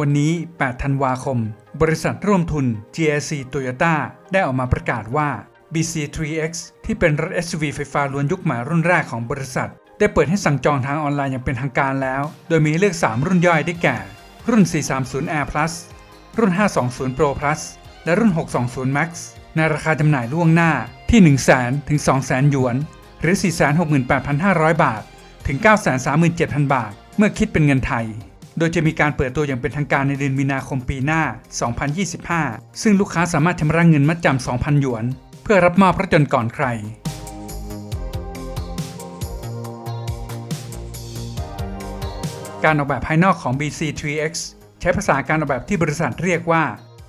วันนี้ 8 ธันวาคม บริษัทร่วมทุน GIC Toyota ได้ออกมาประกาศว่า BC3X ที่เป็นรถ SUV ไฟฟ้าล้วนยุคใหม่รุ่นแรกของบริษัท ได้เปิดให้สั่งจองทางออนไลน์อย่างเป็นทางการแล้ว โดยมีเลือก 3 รุ่นย่อยได้แก่ รุ่น 430 Air Plus รุ่น 520 Pro Plus และรุ่น 620 Max ในราคาจำหน่ายล่วงหน้าที่ 1 0 0 0 0 0 ถึง 200,000 หยวน หรือ 468,500 บาท ถึง 937,000 บาท เมื่อคิดเป็นเงินไทย โดยจะมีการเปิดตัวอย่างเป็นทางการในเดือนมีนาคมปีหน้า 2025 ซึ่งลูกค้าสามารถชำระเงินมัดจำ 2,000 หยวน เพื่อรับมอบรถยนต์ก่อนใคร การออกแบบภายนอกของ BC3X ใช้ภาษาการออกแบบที่บริษัทเรียกว่า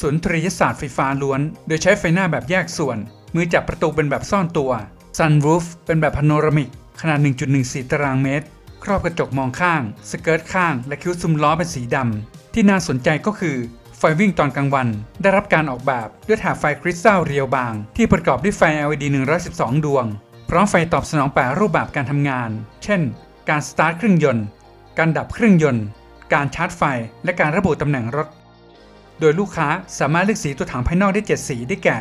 สุนทรียศาสตร์ไฟฟ้าล้วน โดยใช้ไฟหน้าแบบแยกส่วน มือจับประตูเป็นแบบซ่อนตัว Sunroof เป็นแบบพาโนรามิก ขนาด 1.14 ตารางเมตร ครอบกระจกมองข้าง สเกิร์ตข้าง และคิ้วซุ้มล้อเป็นสีดำ ที่น่าสนใจก็คือไฟวิ่งตอนกลางวัน ได้รับการออกแบบด้วยถาดไฟคริสตัลเรียวบาง ที่ประกอบด้วยไฟ LED 112 ดวง พร้อมไฟตอบสนองแปรรูปแบบการทำงาน เช่น การสตาร์ทเครื่องยนต์ การดับเครื่องยนต์ การชาร์จไฟ และการระบุตำแหน่งรถ โดยลูกค้าสามารถเลือกสีตัวถังภายนอกได้ 7 สีได้แก่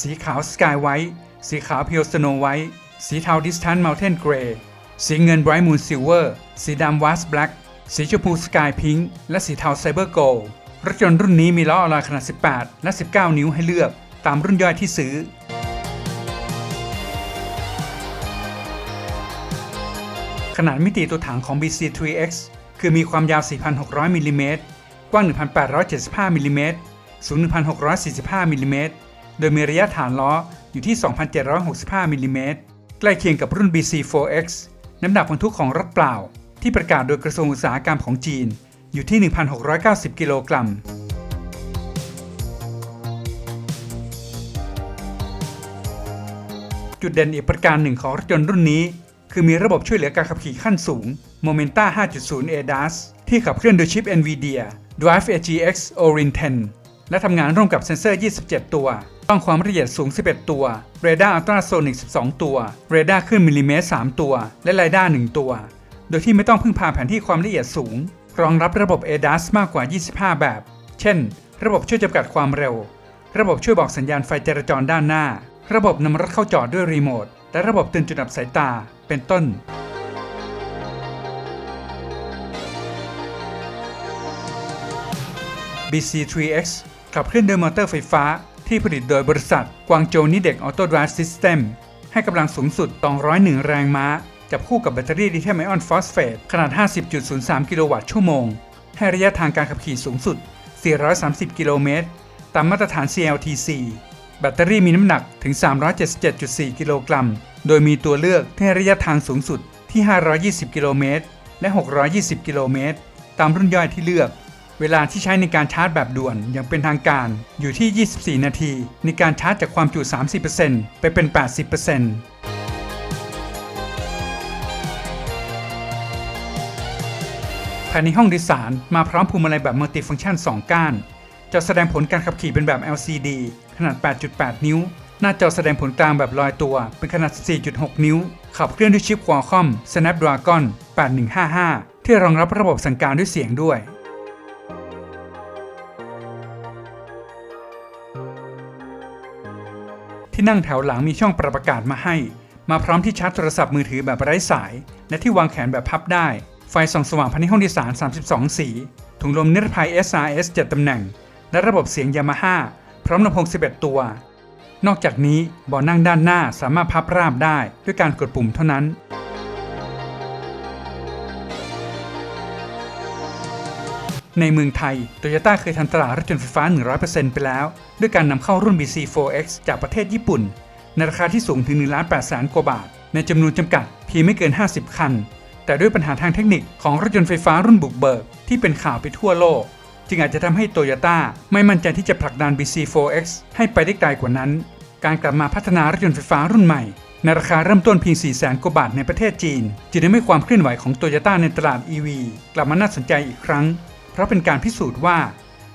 สีขาว Sky White สีขาว Pure Snow White สีเทา Distant Mountain Grey สีเงิน Bright Moon Silver สีดำ Wasp Black สีชมพู Sky Pink และสีเทา Cyber Gold รถยนต์รุ่นนี้มีล้ออลลอยขนาด 18 และ 19 นิ้วให้เลือกตามรุ่นย่อยที่ซื้อ ขนาดมิติตัวถังของ BC3X คือมีความยาว 4,600มิลลิเมตรกว้าง 1,875มิลลิเมตรสูง 1,645มิลลิเมตรโดยมีระยะฐานล้ออยู่ที่ 2,765มิลลิเมตรใกล้เคียงกับรุ่น BC4X น้ำหนักบรรทุกของรถเปล่า ที่ประกาศโดยกระทรวงอุตสาหกรรมของจีนอยู่ที่ 1,690 กิโลกรัม จุดเด่นอีกประการหนึ่งของรถยนต์รุ่นนี้ คือมีระบบช่วยเหลือการขับขี่ขั้นสูง Momenta 5.0 ADAS ที่ขับเคลื่อนโดยชิป NVIDIA Drive AGX Orin 10 และทำงานร่วมกับเซ็นเซอร์ 27 ตัว ต้องความละเอียดสูง 11 ตัว เรดาร์อัลตราโซนิก 12 ตัว เรดาร์คลื่นมิลลิเมตร 3 ตัว และไรด้า1ตัว โดยที่ไม่ต้องพึ่งพาแผนที่ความละเอียดสูง รองรับระบบ ADAS มากกว่า 25 แบบ เช่น ระบบช่วยจำกัดความเร็ว ระบบช่วยบอกสัญญาณไฟจราจรด้านหน้า ระบบนำรถเข้าจอดด้วยรีโมท และระบบเตือนจุดดับสายตา เป็นต้น BC3X ขับเคลื่อนด้วยมอเตอร์ไฟฟ้า ที่ผลิตโดยบริษัทกวางโจนิเด็กออโต้ดรายซิสเต็มให้กำลังสูงสุด201แรงม้า จับคู่กับแบตเตอรี่ลิเธียมไอออนฟอสเฟตขนาด 50.03 กิโลวัตต์ชั่วโมง ให้ระยะทางการขับขี่สูงสุด 430 กิโลเมตร ตามมาตรฐาน CLTC แบตเตอรี่มีน้ำหนักถึง 377.4 กิโลกรัม โดยมีตัวเลือกที่ระยะทางสูงสุดที่ 520 กิโลเมตร และ 620 กิโลเมตร ตามรุ่นย่อยที่เลือก เวลาที่ใช้ในการชาร์จแบบด่วนอย่างเป็นทางการอยู่ที่ 24 นาที ในการชาร์จจากความจุ 30%ไปเป็น 80%ภายในห้องโดยสารมาพร้อมพวงมาลัยแบบมัลติฟังก์ชัน 2 ก้านจอแสดงผลการขับขี่เป็นแบบ LCD ขนาด 8.8 นิ้ว หน้าจอแสดงผลกลางแบบลอยตัว เป็นขนาด 4.6 นิ้ว ขับเคลื่อนด้วยชิป Qualcomm Snapdragon 8155 ที่รองรับระบบสั่งการด้วยเสียงด้วย ที่นั่งแถวหลังมีช่องปรับอากาศมาให้ มาพร้อมที่ชาร์จโทรศัพท์มือถือแบบไร้สาย และที่วางแขนแบบพับได้ ไฟส่องสว่างภายในห้องโดยสาร 32 สี ถุงลมนิรภัย SRS 7ตำแหน่ง และระบบเสียงยามาฮ่าพร้อมลำโพง 11 ตัว นอกจากนี้เบาะนั่งด้านหน้าสามารถพับราบได้ด้วยการกดปุ่มเท่านั้น ในเมืองไทย โตโยต้าเคยทำตลาดรถยนต์ไฟฟ้า 100%ไปแล้ว ด้วยการนำเข้ารุ่น BC4X จากประเทศญี่ปุ่น ในราคาที่สูงถึง1ล้าน8แสนกว่าบาท ในจำนวนจำกัดเพียงไม่เกิน 50 คัน แต่ด้วยปัญหาทางเทคนิคของรถยนต์ไฟฟ้ารุ่นบุกเบิก ที่เป็นข่าวไปทั่วโลก จึงอาจจะทำให้โตโยต้าไม่มั่นใจที่จะผลักดัน BC4X ให้ไปได้ไกลกว่านั้น การกลับมาพัฒนารถยนต์ไฟฟ้ารุ่นใหม่ในราคาเริ่มต้นเพียง 4 0 0แสนกว่าบาทในประเทศจีน จึงทำให้ความเคลื่อนไหวของโตโยต้าในตลาด EV กลับมาน่าสนใจอีกครั้ง เพราะเป็นการพิสูจน์ว่า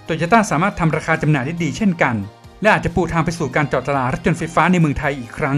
โตโยต้าสามารถทำราคาจำหน่ายได้ดีเช่นกัน และอาจจะปูทางไปสู่การเจาะตลาดรถยนต์ไฟฟ้าในเมืองไทยอีกครั้ง